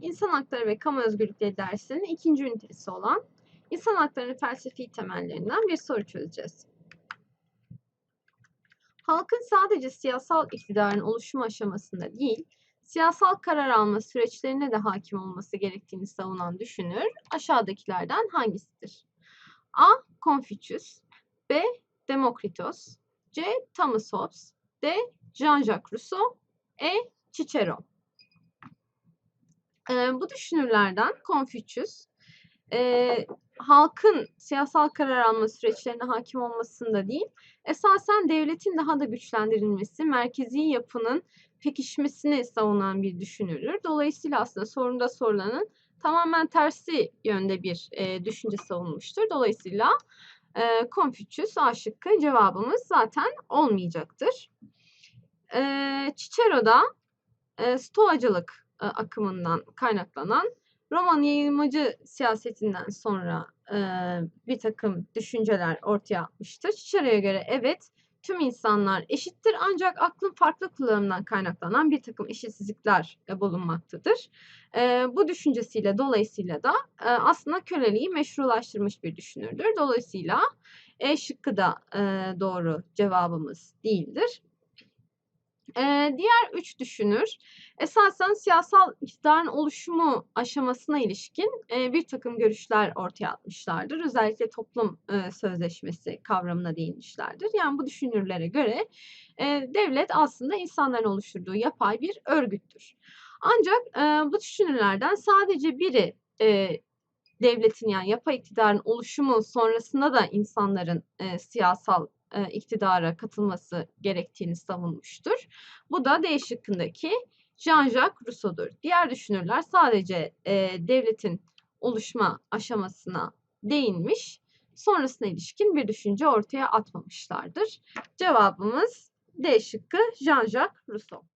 İnsan Hakları ve Kamu Özgürlükleri dersinin ikinci ünitesi olan İnsan Hakları'nın felsefi temellerinden bir soru çözeceğiz. Halkın sadece siyasal iktidarın oluşum aşamasında değil, siyasal karar alma süreçlerine de hakim olması gerektiğini savunan düşünür aşağıdakilerden hangisidir? A. Confucius B. Demokritos C. Thomas Hobbes D. Jean-Jacques Rousseau E. Cicero e, Bu düşünürlerden Confucius e, halkın siyasal karar alma süreçlerine hakim olmasında değil, esasen devletin daha da güçlendirilmesi, merkezi yapının pekişmesini savunan bir düşünürdür. Dolayısıyla aslında sorunda sorulanın tamamen tersi yönde bir e, düşünce savunmuştur. Dolayısıyla e, Confucius A şıkkı cevabımız zaten olmayacaktır. E, Cicero'da e, Stoacılık akımından kaynaklanan Roman yayılmacı siyasetinden sonra e, bir takım düşünceler ortaya atmıştır. Cicero'ya göre evet tüm insanlar eşittir ancak aklın farklı kullanımından kaynaklanan bir takım eşitsizlikler e, bulunmaktadır. E, bu düşüncesiyle dolayısıyla da e, aslında köleliği meşrulaştırmış bir düşünürdür. Dolayısıyla E şıkkı da e, doğru cevabımız değildir. Ee, diğer üç düşünür esasen siyasal iktidarın oluşumu aşamasına ilişkin e, bir takım görüşler ortaya atmışlardır. Özellikle toplum e, sözleşmesi kavramına değinmişlerdir. Yani bu düşünürlere göre e, devlet aslında insanların oluşturduğu yapay bir örgüttür. Ancak e, bu düşünürlerden sadece biri e, devletin yani yapay iktidarın oluşumu sonrasında da insanların e, siyasal e, iktidara gerektiğini savunmuştur. Bu da D şıkkındaki Jean-Jacques Rousseau'dur. Diğer düşünürler sadece e, devletin oluşma aşamasına değinmiş, sonrasına ilişkin bir düşünce ortaya atmamışlardır. Cevabımız D şıkkı Jean-Jacques Rousseau.